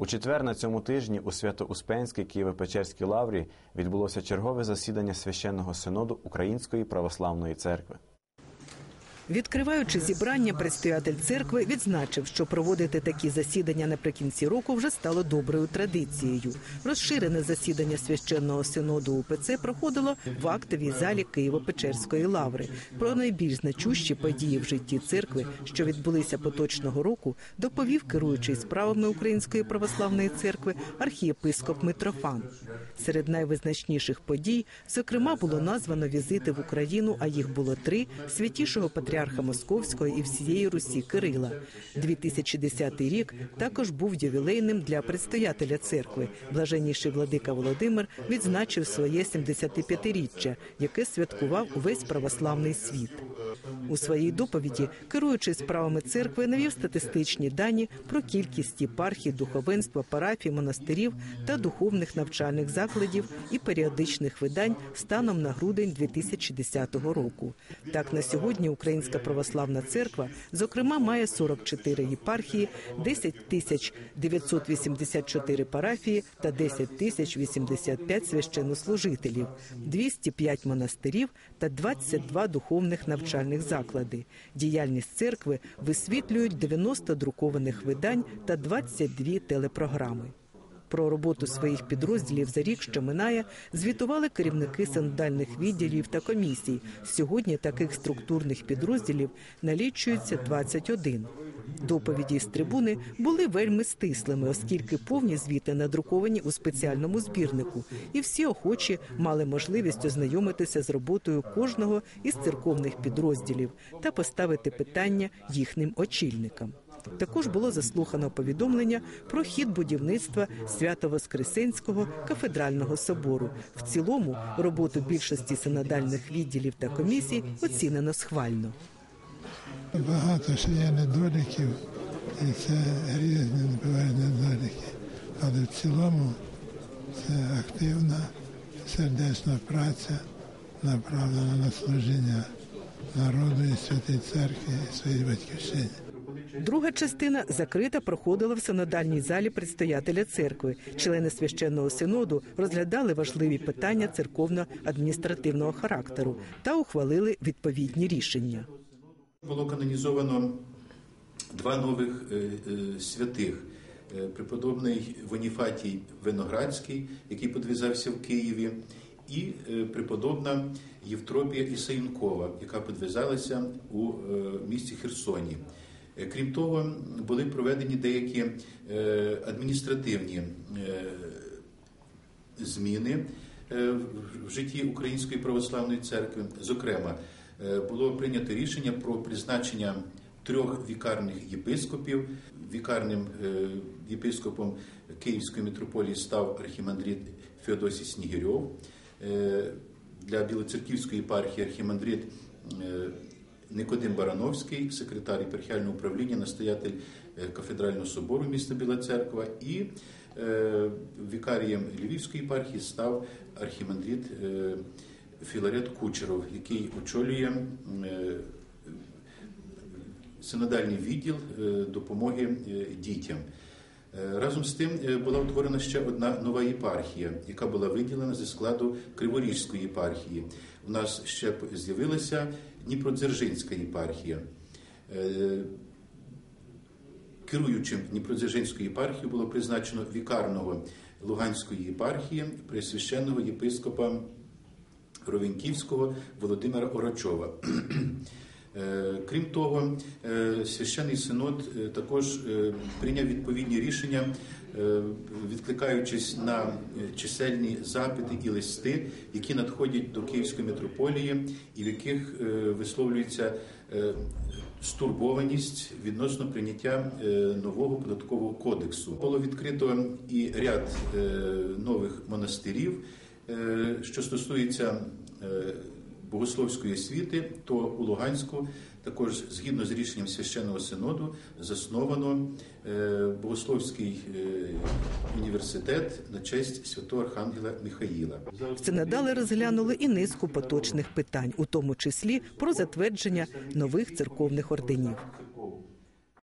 У четвер на цьому тижні у Свято-Успенській Києво-Печерській лаврі відбулося чергове засідання священного синоду Української православної церкви. Відкриваючи зібрання, предстоятель церкви відзначив, що проводити такі засідання наприкінці року вже стало доброю традицією. Розширене засідання священного синоду УПЦ проходило в актовій залі Києво-Печерської лаври. Про найбільш значущі події в житті церкви, що відбулися поточного року, доповів керуючий справами Української православної церкви архієпископ Митрофан. Серед найвизначніших подій, зокрема, було названо візити в Україну, а їх було три святішого патріарха Московського і всієї Русі Кирила. 2010 рік також був ювілейним для предстоятеля церкви. Блаженніший владика Володимир відзначив своє 75-річчя, яке святкував увесь православний світ. У своїй доповіді, керуючи справами церкви, навів статистичні дані про кількість єпархій, духовенства, парафій, монастирів та духовних навчальних закладів і періодичних видань станом на грудень 2010 року. Так на сьогодні Українська православна церква, зокрема, має 44 єпархії, 10 тисяч 984 парафії та 10 тисяч 85 священнослужителів, 205 монастирів та 22 духовних навчальних заклади. Діяльність церкви висвітлюють 90 друкованих видань та 22 телепрограми. Про роботу своїх підрозділів за рік, що минає, звітували керівники синодальних відділів та комісій. Сьогодні таких структурних підрозділів налічується 21. Доповіді з трибуни були вельми стислими, оскільки повні звіти надруковані у спеціальному збірнику, і всі охочі мали можливість ознайомитися з роботою кожного із церковних підрозділів та поставити питання їхнім очільникам. Також було заслухано повідомлення про хід будівництва Свято-Воскресенського кафедрального собору. В цілому роботу більшості синодальних відділів та комісій оцінено схвально. Багато ще є недоліків, і це різні бувають недоліки. Але в цілому це активна, сердечна праця, направлена на служіння народу і святій церкві і своїй батьківщині. Друга частина закрита проходила в синодальній залі предстоятеля церкви. Члени священного синоду розглядали важливі питання церковно-адміністративного характеру та ухвалили відповідні рішення. Було канонізовано два нових е, е, святих. Е, Преподобний Воніфатій Виноградський, який подвізався в Києві, і преподобна Євтропія Ісаїнкова, яка підв'язалася у місті Херсоні. Е, Крім того, були проведені деякі е, адміністративні е, зміни в житті Української православної церкви. Зокрема, було прийнято рішення про призначення трьох вікарних єпископів. Вікарним єпископом Київської митрополії став архімандрит Феодосій Снігирьов. Для Білоцерківської єпархії архімандрит Никодим Барановський, секретар єпархіального управління, настоятель е, кафедрального собору міста Біла Церква, і е, вікарієм Львівської єпархії став архімандрит е, Філарет Кучеров, який очолює синодальний відділ допомоги дітям. Е, Разом з тим е, була утворена ще одна нова єпархія, яка була виділена зі складу Криворізької єпархії. У нас ще з'явилася Дніпродзержинська єпархія. Е, Керуючим Дніпродзержинською єпархією було призначено вікарного Луганської єпархії пресвященного єпископа Ровенківського Володимира Орачова. Е, Крім того, е, священний синод е, також прийняв відповідні рішення, відкликаючись на чисельні запити і листи, які надходять до Київської митрополії, і в яких висловлюється стурбованість відносно прийняття нового податкового кодексу. Було відкрито і ряд нових монастирів, що стосується богословської освіти, то у Луганську також згідно з рішенням священного синоду засновано е, богословський е, університет на честь святого архангела Михаїла. Синодали розглянули і низку поточних питань, у тому числі про затвердження нових церковних орденів.